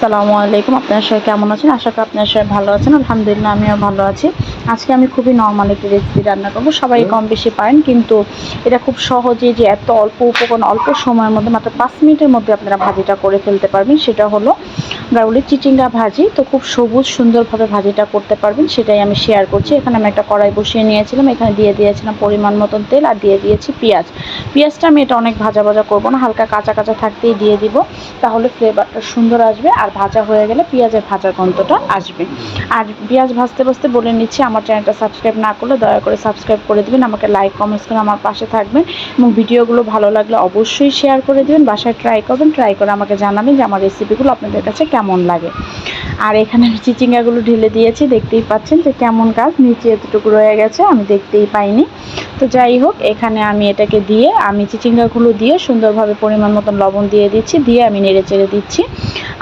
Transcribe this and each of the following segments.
আসসালামু আলাইকুম। আপনার সবাই কেমন আছেন? আশা করি আপনার সবাই ভালো আছেন। আলহামদুলিল্লাহ আমিও ভালো আছি। আজকে আমি খুবই নর্মাল একটি রেসিপি রান্না করব। সবাই কম বেশি পারেন কিন্তু এটা খুব সহজে যে এত অল্প উপকরণ অল্প সময়ের মধ্যে মাত্র পাঁচ মিনিটের মধ্যে আপনারা ভাজিটা করে ফেলতে পারবেন সেটা হলো গাউলি চিচিঙ্গা ভাজি, তো খুব সবুজ সুন্দরভাবে ভাজিটা করতে পারবেন, সেটাই আমি শেয়ার করছি। এখানে আমি একটা কড়াই বসিয়ে নিয়েছিলাম, এখানে দিয়ে দিয়েছিলাম পরিমাণ মতন তেল আর দিয়ে দিয়েছি পেঁয়াজ। পেঁয়াজটা আমি এটা অনেক ভাজা ভাজা করব না, হালকা কাঁচা কাঁচা থাকতেই দিয়ে দিব, তাহলে ফ্লেভারটা সুন্দর আসবে আর ভাজা হয়ে গেলে পেঁয়াজের ভাজার গন্ধটা আসবে। আর পেঁয়াজ ভাজতে ভাজতে বলে নিচ্ছি, আমার চ্যানেলটা সাবস্ক্রাইব না করলে দয়া করে সাবস্ক্রাইব করে দেবেন, আমাকে লাইক কমেন্টস করে আমার পাশে থাকবেন এবং ভিডিওগুলো ভালো লাগলে অবশ্যই শেয়ার করে দেবেন, বাসায় ট্রাই করবেন ট্রাই করে আমাকে জানাবেন যে আমার রেসিপিগুলো আপনাদের কাছে কেমন লাগে। আর এখানে আমি চিচিঙ্গাগুলো ঢেলে দিয়েছি, দেখতেই পাচ্ছেন যে কেমন কাজ নিচে এতটুকু রয়ে গেছে, আমি দেখতেই পাইনি। তো যাই হোক, এখানে আমি এটাকে দিয়ে, আমি চিচিঙ্গাগুলো দিয়ে সুন্দরভাবে পরিমাণ মতন লবণ দিয়ে দিচ্ছি, দিয়ে আমি নেড়ে চেড়ে দিচ্ছি।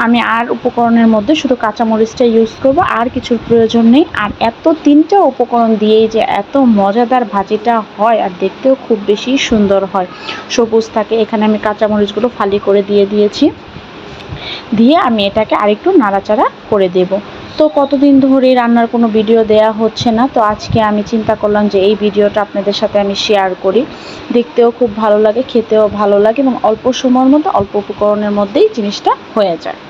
আমি আর উপকরণের মধ্যে শুধু কাঁচামরিচটা ইউজ করব, আর কিছুর প্রয়োজন নেই। আর এত তিনটা উপকরণ দিয়েই যে এত মজাদার ভাজিটা হয়, আর দেখতেও খুব বেশি সুন্দর হয়। সবুজ থাকে, এখানে আমি কাঁচামরিচগুলো ফালি করে দিয়ে দিয়েছি। দিয়ে আমি এটাকে আরেকটু নাড়াচাড়া করে দেব। তো কতদিন ধরে রান্নার কোনো ভিডিও দেয়া হচ্ছে না, তো আজকে আমি চিন্তা করলাম যে এই ভিডিওটা আপনাদের সাথে আমি শেয়ার করি। দেখতেও খুব ভালো লাগে, খেতেও ভালো লাগে এবং অল্প সময়ের মধ্যে, অল্প উপকরণের মধ্যেই জিনিসটা হয়ে যায়।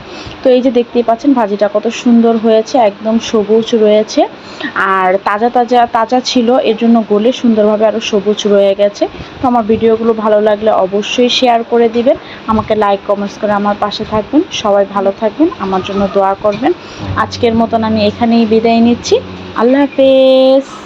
তো এই যে দেখতেই পাচ্ছেন, ভাজিটা কত সুন্দর হয়েছে, একদম সবুজ রয়েছে। আর তাজা তাজা তাজা ছিল এর জন্য গলে সুন্দরভাবে আরও সবুজ রয়ে গেছে। তো আমার ভিডিওগুলো ভালো লাগলে অবশ্যই শেয়ার করে দিবেন। আমাকে লাইক কমেন্টস করে আমার পাশে থাকবেন। সবাই ভালো থাকবেন, আমার জন্য দোয়া করবেন। আজকের মতন আমি এখানেই বিদায় নিচ্ছি। আল্লাহ হাফেজ।